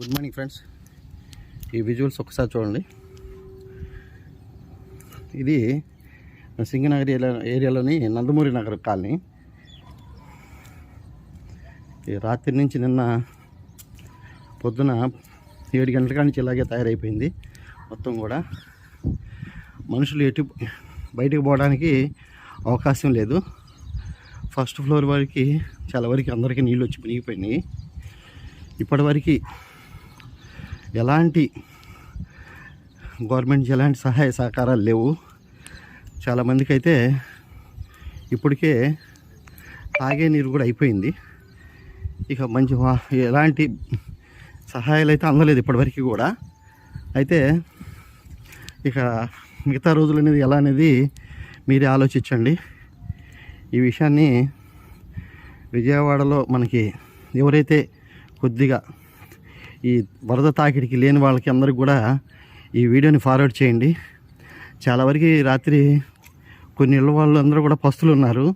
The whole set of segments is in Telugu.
గుడ్ మార్నింగ్ ఫ్రెండ్స్ ఈ విజువల్స్ ఒకసారి చూడండి. ఇది సింగనగర్ ఏరియాలోని నందమూరి నగర్ కాలనీ. ఈ రాత్రి నుంచి నిన్న పొద్దున ఏడు గంటల కాడి నుంచి ఇలాగే తయారైపోయింది. మొత్తం కూడా మనుషులు ఎటు బయటకు పోవడానికి అవకాశం లేదు. ఫస్ట్ ఫ్లోర్ వరకు చాలా వరకు అందరికీ నీళ్ళు వచ్చి మునిగిపోయినాయి. ఇప్పటివరకు ఎలాంటి గవర్నమెంట్ నుంచి ఎలాంటి సహాయ సహకారాలు లేవు. చాలామందికి అయితే ఇప్పటికే తాగే నీరు కూడా అయిపోయింది. ఇక మంచి ఎలాంటి సహాయాలు అయితే అందలేదు ఇప్పటివరకు కూడా. అయితే ఇక మిగతా రోజులు అనేది ఎలా అనేది మీరే ఆలోచించండి. ఈ విషయాన్ని విజయవాడలో మనకి ఎవరైతే కొద్దిగా ఈ వరద తాకిడికి లేని వాళ్ళకి అందరికి కూడా ఈ వీడియోని ఫార్వర్డ్ చేయండి. చాలా వరకు రాత్రి కొన్ని ఇళ్ళ వాళ్ళందరూ కూడా పస్తులు ఉన్నారు.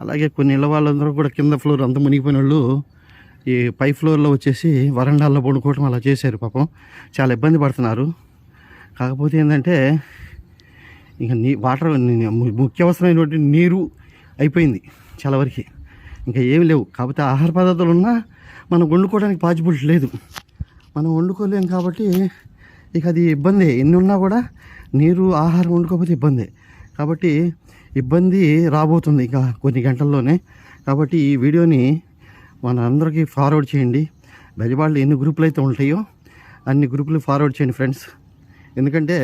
అలాగే కొన్ని ఇళ్ళ వాళ్ళందరూ కూడా కింద ఫ్లోర్ అంతా మునిగిపోయిన వాళ్ళు ఈ పై ఫ్లోర్లో వచ్చేసి వరండాల్లో పండుకోవటం అలా చేశారు పాపం. చాలా ఇబ్బంది పడుతున్నారు. కాకపోతే ఏంటంటే ఇంకా నీ వాటర్ ముఖ్య అవసరమైనటువంటి నీరు అయిపోయింది చాలా వరకు. ఇంకా ఏమి లేవు. కాకపోతే ఆహార పదార్థాలు ఉన్నా మనం వండుకోవడానికి పాజిబిలిటీ లేదు. మనం వండుకోలేం కాబట్టి ఇక అది ఇబ్బంది. ఎన్ని ఉన్నా కూడా నీరు ఆహారం వండుకోకపోతే ఇబ్బంది. కాబట్టి ఇబ్బంది రాబోతుంది ఇక కొన్ని గంటల్లోనే. కాబట్టి ఈ వీడియోని మన అందరికీ ఫార్వర్డ్ చేయండి. బెజవాళ్ళు ఎన్ని గ్రూపులు అయితే ఉంటాయో అన్ని గ్రూపులు ఫార్వర్డ్ చేయండి ఫ్రెండ్స్. ఎందుకంటే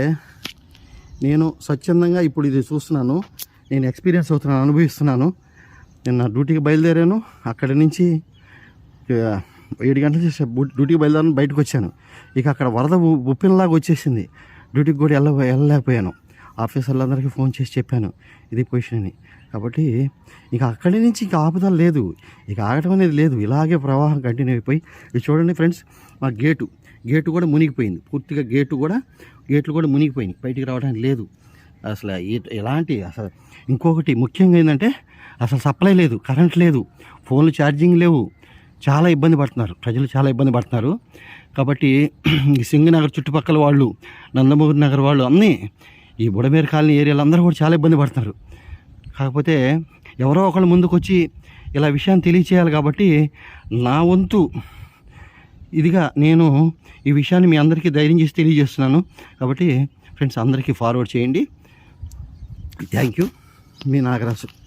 నేను స్వచ్ఛందంగా ఇప్పుడు ఇది చూస్తున్నాను. నేను ఎక్స్పీరియన్స్ అవుతున్నాను అనుభవిస్తున్నాను. నేను నా డ్యూటీకి బయలుదేరాను. అక్కడి నుంచి ఏడు గంటల డ్యూటీకి బయలుదేరాను బయటకు వచ్చాను. ఇక అక్కడ వరద ఉప్పినలాగా వచ్చేసింది. డ్యూటీకి కూడా వెళ్ళ వెళ్ళలేకపోయాను. ఆఫీసర్లందరికీ ఫోన్ చేసి చెప్పాను. ఇది పొజిషన్ అని. కాబట్టి ఇక అక్కడి నుంచి ఇక ఆపుదల లేదు. ఇక ఆగటం అనేది లేదు. ఇలాగే ప్రవాహం కంటిన్యూ అయిపోయి ఇది చూడండి ఫ్రెండ్స్ మా గేటు. గేటు కూడా మునిగిపోయింది. పూర్తిగా గేటు కూడా గేట్లు కూడా మునిగిపోయినాయి. బయటికి రావడానికి లేదు. అసలు ఎలాంటి అసలు ఇంకొకటి ముఖ్యంగా ఏంటంటే అసలు సప్లై లేదు. కరెంట్ లేదు. ఫోన్లు ఛార్జింగ్ లేవు. చాలా ఇబ్బంది పడుతున్నారు. ప్రజలు చాలా ఇబ్బంది పడుతున్నారు. కాబట్టి ఈ సింగనగర్ చుట్టుపక్కల వాళ్ళు నందమూరి నగర్ వాళ్ళు అన్నీ ఈ బుడమేరు కాలనీ ఏరియాలో అందరూ కూడా చాలా ఇబ్బంది పడుతున్నారు. కాకపోతే ఎవరో ఒకళ్ళు ముందుకు వచ్చి ఇలా విషయాన్ని తెలియచేయాలి కాబట్టి నా వంతు ఇదిగా నేను ఈ విషయాన్ని మీ అందరికీ ధైర్యం చేసి తెలియజేస్తున్నాను. కాబట్టి ఫ్రెండ్స్ అందరికీ ఫార్వర్డ్ చేయండి. Thank you. మీ నాగరాజు.